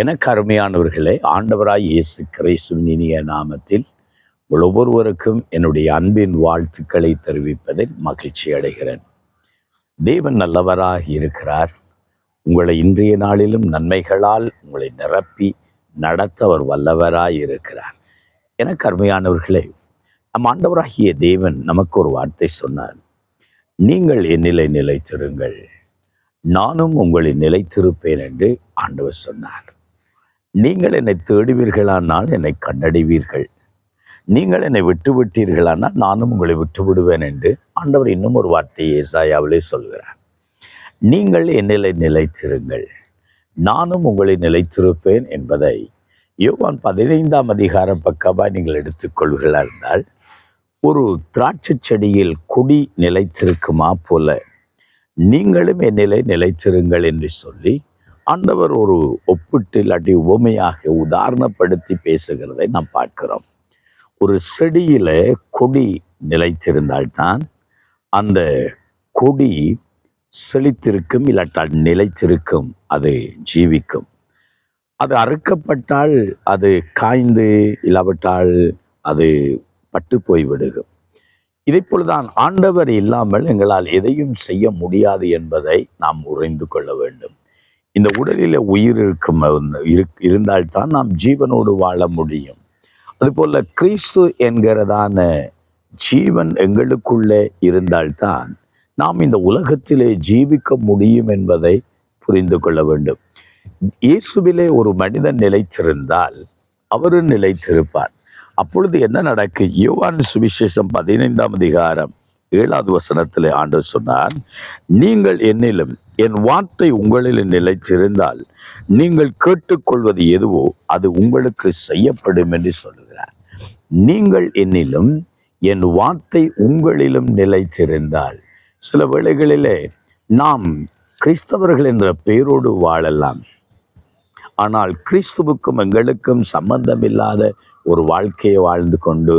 எனக்கு அருமையானவர்களே ஆண்டவராய் இயேசு கிறிஸ்துவின் இனிய நாமத்தில் ஒவ்வொருவருக்கும் என்னுடைய அன்பின் வாழ்த்துக்களை தெரிவிப்பதில் மகிழ்ச்சி அடைகிறேன். தேவன் நல்லவராக இருக்கிறார். உங்களை இன்றைய நாளிலும் நன்மைகளால் உங்களை நிரப்பி நடத்த அவர் வல்லவராய் இருக்கிறார். எனக்கு அருமையானவர்களே நம் ஆண்டவராகிய தேவன் நமக்கு ஒரு வார்த்தை சொன்னார். நீங்கள் என்னிலை நிலைத்திருங்கள். நானும் உங்களை நிலைத்திருப்பேன் என்று ஆண்டவர் சொன்னார். நீங்கள் என்னை தேடுவீர்களானால் என்னை கண்டடைவீர்கள். நீங்கள் என்னை விட்டுவிட்டீர்களானால் நானும் உங்களை விட்டு விடுவேன் என்று ஆண்டவர் இன்னும் ஒரு வார்த்தையை ஏசாயாவிலே சொல்கிறார். நீங்கள் என்னிலை நிலைத்திருங்கள். நானும் உங்களை நிலைத்திருப்பேன் என்பதை யோவான் பதினைந்தாம் அதிகாரம் பக்கமாக நீங்கள் எடுத்துக்கொள்கிறா இருந்தால் ஒரு திராட்சை செடியில் கொடி நிலைத்திருக்குமா போல நீங்களும் என்னிலை நிலைத்திருங்கள் என்று சொல்லி ஆண்டவர் ஒரு ஒப்பிட்டு இல்லாட்டி உவமையாக உதாரணப்படுத்தி பேசுகிறதை நாம் பார்க்கிறோம். ஒரு செடியில கொடி நிலைத்திருந்தால்தான் அந்த கொடி செழித்திருக்கும் இல்லாட்டால் நிலைத்திருக்கும் அது ஜீவிக்கும். அது அறுக்கப்பட்டால் அது காய்ந்து இல்லாவிட்டால் அது பட்டு போய்விடுகும். இதை போலதான் ஆண்டவர் இல்லாமல் எங்களால் எதையும் செய்ய முடியாது என்பதை நாம் உறைந்து கொள்ள வேண்டும். இந்த உடலில் உயிர் இருக்கும் இருந்தால்தான் நாம் ஜீவனோடு வாழ முடியும். அதுபோல கிறிஸ்து என்கிறதான ஜீவன் எங்களுக்குள்ளே இருந்தால்தான் நாம் இந்த உலகத்திலே ஜீவிக்க முடியும் என்பதை புரிந்து கொள்ள வேண்டும். இயேசுவிலே ஒரு மனிதன் நிலைத்திருந்தால் அவரும் நிலைத்திருப்பார். அப்பொழுது என்ன நடக்கு? யோவான் சுவிசேஷம் பதினைந்தாம் அதிகாரம் ஏழாவது வசனத்திலே ஆண்டவர் சொன்னார் நீங்கள் என்னிலும் என் வார்த்தை உங்களில் நிலைச்சிருந்தால் நீங்கள் கேட்டுக்கொள்வது எதுவோ அது உங்களுக்கு செய்யப்படும் என்று சொல்லுகிறார். நீங்கள் என்னிலும் என் வார்த்தை உங்களிலும் நிலைச்சிருந்தால் சில வேளைகளிலே நாம் கிறிஸ்தவர்கள் என்ற பெயரோடு வாழலாம். ஆனால் கிறிஸ்துவுக்கும் எங்களுக்கும் சம்பந்தமில்லாத ஒரு வாழ்க்கையை வாழ்ந்து கொண்டு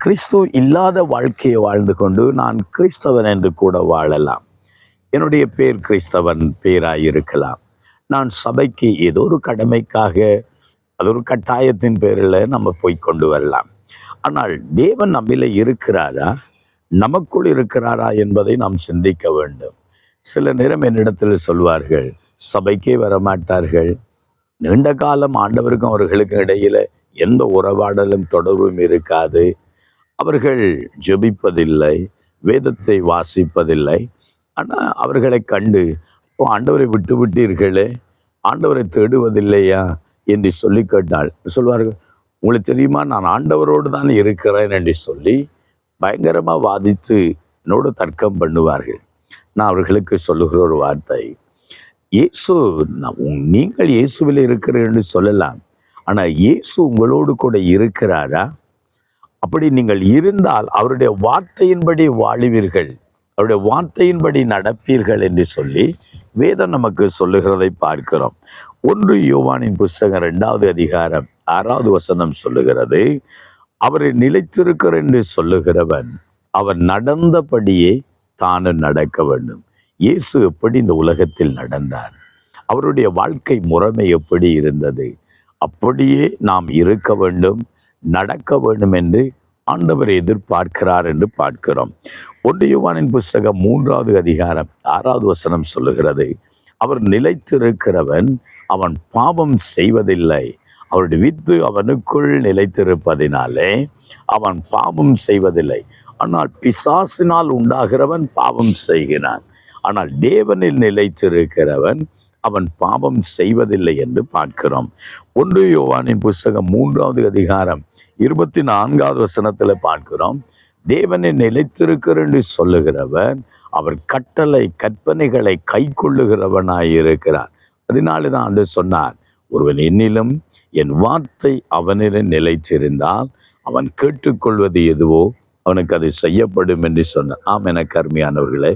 கிறிஸ்து இல்லாத வாழ்க்கையை வாழ்ந்து கொண்டு நான் கிறிஸ்தவன் என்று கூட வாழலாம். என்னுடைய பேர் கிறிஸ்தவன் பேராய் இருக்கலாம். நான் சபைக்கு ஏதோ ஒரு கடமைக்காக அது ஒரு கட்டாயத்தின் பேரில் நம்ம போய் கொண்டு வரலாம். ஆனால் தேவன் நம்மில இருக்கிறாரா? நமக்குள் இருக்கிறாரா என்பதை நாம் சிந்திக்க வேண்டும். சில நேரம் என்னிடத்தில் சொல்வார்கள் சபைக்கே வரமாட்டார்கள். நீண்ட காலம் ஆண்டவருக்கும் அவர்களுக்கும் இடையில எந்த உறவாடலும் தொடர்பும் இருக்காது. அவர்கள் ஜெபிப்பதில்லை வேதத்தை வாசிப்பதில்லை. ஆனால் அவர்களை கண்டு "ஓ, ஆண்டவரை விட்டு விட்டீர்களே ஆண்டவரை தேடுவதில்லையா? என்று சொல்லி கேட்டால் சொல்வார்கள் உங்களுக்கு தெரியுமா நான் ஆண்டவரோடு தான் இருக்கிறேன் என்று சொல்லி பயங்கரமாக வாதித்து என்னோடு தர்க்கம் பண்ணுவார்கள். நான் அவர்களுக்கு சொல்லுகிற ஒரு வார்த்தை இயேசு நீங்கள் இயேசுவில் இருக்கிறீர்கள் சொல்லலாம். ஆனால் இயேசு உங்களோடு கூட இருக்கிறாரா? அப்படி நீங்கள் இருந்தால் அவருடைய வார்த்தையின்படி வாழுவீர்கள். அவருடைய வார்த்தையின்படி நடப்பீர்கள் என்று சொல்லி வேதம் நமக்கு சொல்லுகிறதை பார்க்கிறோம். ஒன்று யோவானின் புஸ்தகம் இரண்டாவது அதிகாரம் ஆறாவது வசனம் சொல்லுகிறது அவரை நிலைத்திருக்கிற என்று சொல்லுகிறவன் அவர் நடந்தபடியே தானும் நடக்க வேண்டும். இயேசு எப்படி இந்த உலகத்தில் நடந்தார்? அவருடைய வாழ்க்கை முறைமை எப்படி இருந்தது? அப்படியே நாம் இருக்க வேண்டும். நடக்க வேண்டும் என்று ஆண்டவர் எதிர்பார்க்கிறார் என்று பார்க்கிறோம். ஒன்று யுவானின் புஸ்தகம் மூன்றாவது அதிகாரம் ஆறாவது வசனம் சொல்லுகிறது அவர் நிலைத்திருக்கிறவன் அவன் பாவம் செய்வதில்லை. அவருடைய வித்து அவனுக்குள் நிலைத்திருப்பதினாலே அவன் பாவம் செய்வதில்லை. ஆனால் பிசாசினால் உண்டாகிறவன் பாவம் செய்கிறான். ஆனால் தேவனில் நிலைத்திருக்கிறவன் அவன் பாவம் செய்வதில்லை என்று பார்க்கிறோம். ஒன்று யோவானின் புஸ்தகம் மூன்றாவது அதிகாரம் இருபத்தி நான்காவது வசனத்தில் பார்க்கிறோம். தேவனை நிலைத்திருக்கிற என்று சொல்லுகிறவன் அவர் கட்டளை கற்பனைகளை கை இருக்கிறார் அதனால தான் அந்த சொன்னார் ஒருவன் என்னிலும் என் வார்த்தை அவனிலும் நிலைத்திருந்தால் அவன் கேட்டுக்கொள்வது எதுவோ அவனுக்கு அது செய்யப்படும் என்று சொன்னார். ஆம் என கருமையானவர்களே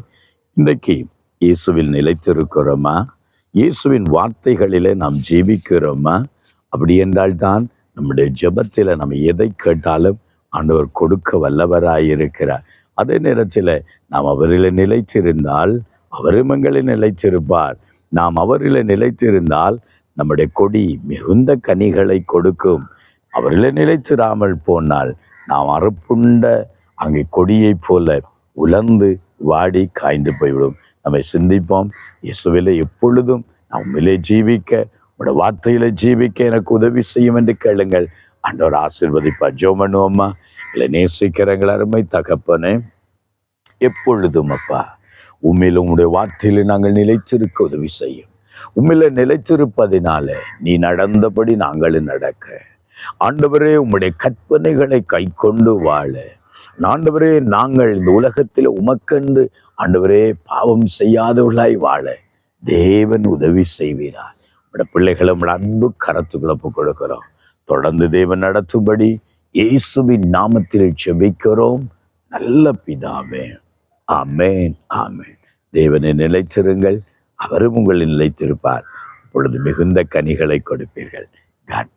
இன்றைக்கு இயேசுவில் நிலைத்திருக்கிறோமா? இயேசுவின் வார்த்தைகளிலே நாம் ஜீவிக்கிறோமா? அப்படி என்றால் தான் நம்முடைய ஜெபத்தில் நம்ம எதை கேட்டாலும் ஆண்டவர் கொடுக்க வல்லவராய் இருக்கிறார் அதே நேரத்தில் நாம் அவரில் நிலைத்திருந்தால் அவரும் எங்களை நிலைத்திருப்பார். நாம் அவரில் நிலைத்திருந்தால் நம்முடைய கொடி மிகுந்த கனிகளை கொடுக்கும். அவரில் நிலைச்சிராமல் போனால் நாம் அறுப்புண்ட அங்கே கொடியைப் போல உலர்ந்து வாடி காய்ந்து போய்விடும். நம்மை சிந்திப்போம். இயேசுவிலே எப்பொழுதும் நம்மிலே உண்மையிலே ஜீவிக்க உங்களோட வார்த்தையில ஜீவிக்க எனக்கு உதவி செய்யும் என்று கேளுங்கள். ஆண்டவர் ஆசிர்வதிப்பா ஜோ பண்ணுவோம்மா இல்லை நேசிக்கிறங்கள் அருமை தகப்பனே எப்பொழுதும் அப்பா உண்மையில் உங்களுடைய வார்த்தையில நாங்கள் நிலைத்திருக்க உதவி செய்யும். உண்மையில நிலைத்திருப்பதினால நீ நடந்தபடி நாங்களும் நடக்க. ஆண்டவரே உம்முடைய கற்பனைகளை கை கொண்டு வாழ. ஆண்டவரே நாங்கள் இந்த உலகத்தில் உமக்கென்று ஆண்டவரே பாவம் செய்யாதவர்களாய் வாழ தேவன் உதவி செய்வீரார் உடைய பிள்ளைகளை அன்பு கரத்துக்குள்ள கொடுக்கிறோம். தொடர்ந்து தேவன் நடத்தும்படி இயேசுவின் நாமத்தில் செபிக்கிறோம் நல்ல பிதாவே. ஆமேன் ஆமேன். தேவனை நிலைத்திருங்கள். அவரும் உங்களை நிலைத்திருப்பார். இப்பொழுது மிகுந்த கனிகளை கொடுப்பீர்கள். காட்